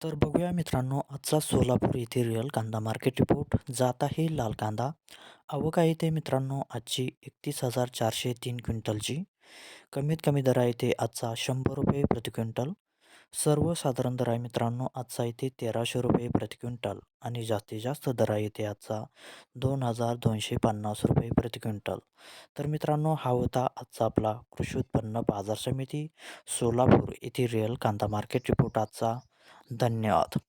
तर बघूया मित्रांनो आजचा सोलापूर येथे रिअल कांदा मार्केट रिपोर्ट जात आहे लाल कांदा. आवक आहे ते मित्रांनो आजची एकतीस हजार चारशे तीन क्विंटलची. कमीत कमी दर आहे ते आजचा शंभर रुपये प्रति क्विंटल. सर्वसाधारण दर आहे मित्रांनो आजचा येथे तेराशे रुपये प्रति क्विंटल. आणि जास्तीत जास्त दर आहे ते आजचा दोन हजार दोनशे पन्नास रुपये प्रति क्विंटल. तर मित्रांनो हा होता आजचा आपला कृषी उत्पन्न बाजार समिती. सोलापूर येथे रिअल कांदा मार्केट रिपोर्ट आजचा. धन्यवाद.